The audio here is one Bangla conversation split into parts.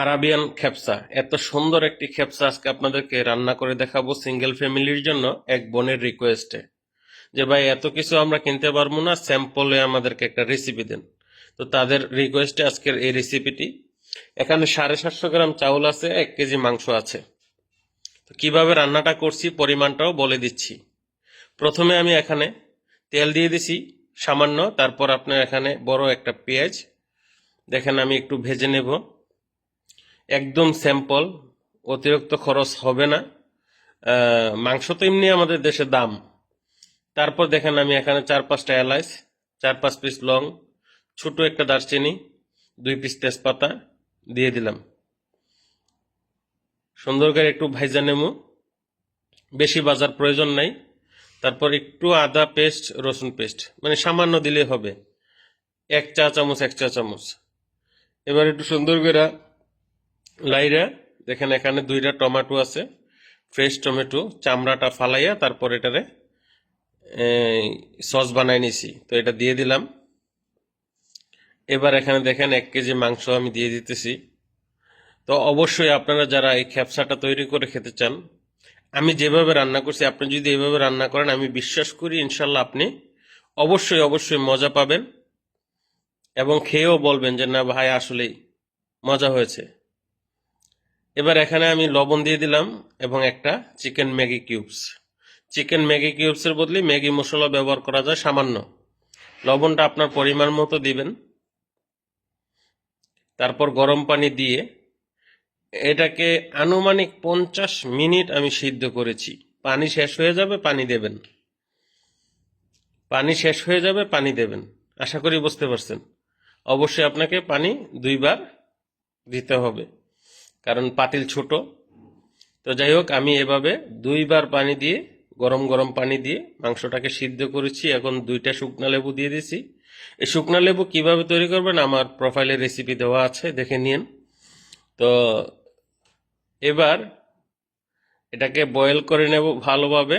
আরাবিয়ান খেপসা। এত সুন্দর একটি খেপসা আজকে আপনাদেরকে রান্না করে দেখাবো সিঙ্গেল ফ্যামিলির জন্য এক বোনের রিকোয়েস্টে যে ভাই, এত কিছু আমরা কিনতে পারব না স্যাম্পলে আমাদেরকে একটা রেসিপি দেন। তো তাদের রিকোয়েস্টে আজকের এই রেসিপিটি এখানে সাড়ে সাতশো গ্রাম চাউল আছে, এক কেজি মাংস আছে। তো কীভাবে রান্নাটা করছি পরিমাণটাও বলে দিচ্ছি। প্রথমে আমি এখানে তেল দিয়ে দিছি সামান্য, তারপর আপনার এখানে বড় একটা পেঁয়াজ। দেখেন আমি একটু ভেজে নেব। একদম স্যাম্পল, অতিরিক্ত খরচ হবে না। মাংস তো এমনি আমাদের দেশে দাম। তারপর দেখেন আমি এখানে চার পাঁচটা এলাচ চার পাঁচ পিস লং, ছোট একটা দারচিনি, দুই পিস তেজপাতা দিয়ে দিলাম। সুন্দর করে একটু ভাইজা নেমু। বেশি বাজার প্রয়োজন নাই। তারপর একটু আদা পেস্ট, রসুন পেস্ট মানে সামান্য দিলে হবে। এক চা চামচ এক চা চামচ এবার একটু সুন্দর করে লাইরা, দেখেন এখানে দুইটা টমেটো আছে, ফ্রেশ টমেটো, চামড়াটা ফালাইয়া তারপর এটারে সস বানাই নিছি। তো এটা দিয়ে দিলাম। এবার এখানে দেখেন এক কেজি মাংস আমি দিয়ে দিতেছি। তো অবশ্যই আপনারা যারা এই খ্যাপসাটা তৈরি করে খেতে চান, আমি যেভাবে রান্না করছি, আপনি যদি এভাবে রান্না করেন, আমি বিশ্বাস করি ইনশাল্লাহ আপনি অবশ্যই অবশ্যই মজা পাবেন এবং খেয়েও বলবেন যে, না ভাই, আসলেই মজা হয়েছে। এবার এখানে আমি লবণ দিয়ে দিলাম এবং একটা chicken Maggi cubes. Chicken Maggi কিউবসের বদলে ম্যাগি মশলা ব্যবহার করা যায় সামান্য। লবণটা আপনার পরিমাণ মতো দিবেন। তারপর গরম পানি দিয়ে এটাকে আনুমানিক পঞ্চাশ মিনিট আমি সিদ্ধ করেছি। পানি শেষ হয়ে যাবে, পানি দেবেন। পানি শেষ হয়ে যাবে, পানি দেবেন। আশা করি বুঝতে পারছেন। অবশ্যই আপনাকে পানি দুইবার দিতে হবে। কারণ পাতিল ছোট। তো যাই হোক, আমি এভাবে দুইবার পানি দিয়ে, গরম গরম পানি দিয়ে মাংসটাকে সিদ্ধ করেছি। এখন দুইটা শুকনা লেবু দিয়ে দিছি এই শুকনা লেবু কীভাবে তৈরি করবেন আমার প্রোফাইলে রেসিপি দেওয়া আছে, দেখে নিন। তো এবার এটাকে বয়েল করে নেব ভালোভাবে।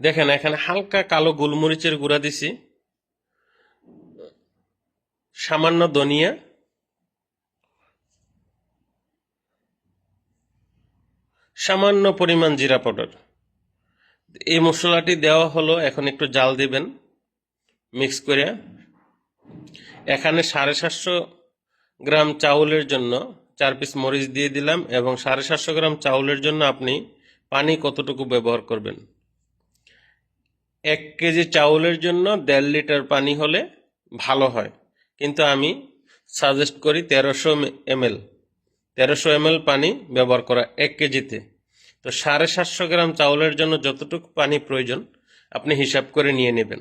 দেখেন, এখানে হালকা কালো গোলমরিচের গুঁড়া দিছি। সামান্য ধনিয়া। সামান্য পরিমাণ জিরা পাউডার। এই মশলাটি দেওয়া হলো, এখন একটু জাল দিবেন, মিক্স করে। এখানে সাড়ে সাতশো গ্রাম চাউলের জন্য চার পিস মরিচ দিয়ে দিলাম এবং সাড়ে সাতশো গ্রাম চাউলের জন্য আপনি পানি কতটুকু ব্যবহার করবেন। এক কেজি চাউলের জন্য দেড় লিটার পানি হলে ভালো হয়। কিন্তু আমি সাজেস্ট করি তেরোশো এমএল তেরোশো এমএল পানি ব্যবহার করা এক কেজিতে। তো সাড়ে সাতশো গ্রাম চাউলের জন্য যতটুকু পানি প্রয়োজন, আপনি হিসাব করে নিয়ে নেবেন।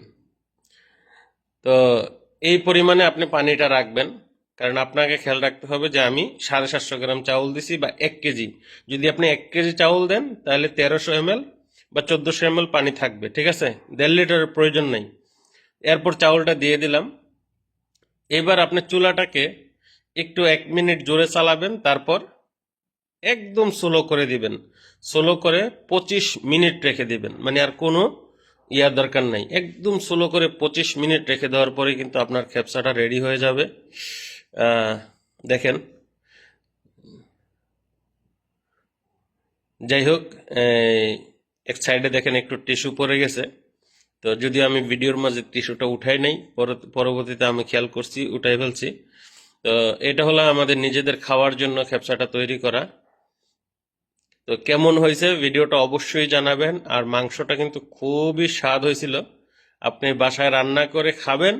তো এই পরিমাণে আপনি পানিটা রাখবেন, কারণ আপনাকে খেয়াল রাখতে হবে যে আমি সাড়ে সাতশো গ্রাম চাউল দিছি বা এক কেজি। যদি আপনি এক কেজি চাউল দেন, তাহলে তেরোশো এমএল বা চোদ্দোশো এমএল পানি থাকবে, ঠিক আছে? দেড় লিটারের প্রয়োজন নেই। এরপর চাউলটা দিয়ে দিলাম। এবার আপনি চুলাটাকে একটু এক মিনিট জোরে চালাবেন, তারপর একদম স্লো করে দিবেন। স্লো করে পঁচিশ মিনিট রেখে দিবেন মানে আর কোনো ইয়ার দরকার নাই। একদম স্লো করে পঁচিশ মিনিট রেখে দেওয়ার পরে কিন্তু আপনার খেপসাটা রেডি হয়ে যাবে। দেখেন। যাই হোক এক সাইডে দেখেন একটু টিস্যু পরে গেছে। তো যদি আমি ভিডিওর মাঝে টিস্যুটা উঠাই নাই পর- পরবর্তীতে আমি খেয়াল করছি, উঠাই ফেলছি। তো এটা হলো আমাদের নিজেদের খাওয়ার জন্য খেপসাটা তৈরি করা। তো কেমন হয়েছে ভিডিওটা অবশ্যই জানাবেন, আর মাংসটা কিন্তু খুবই স্বাদ হয়েছিল। আপনি বাসায় রান্না করে খাবেন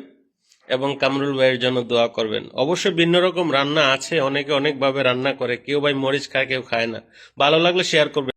এবং কামরুল ভাইয়ের জন্য দোয়া করবেন। অবশ্যই ভিন্ন রকম রান্না আছে, অনেকে অনেকভাবে রান্না করে, কেউ ভাই মরিচ খায়, কেউ খায় না। ভালো লাগলে শেয়ার করবেন।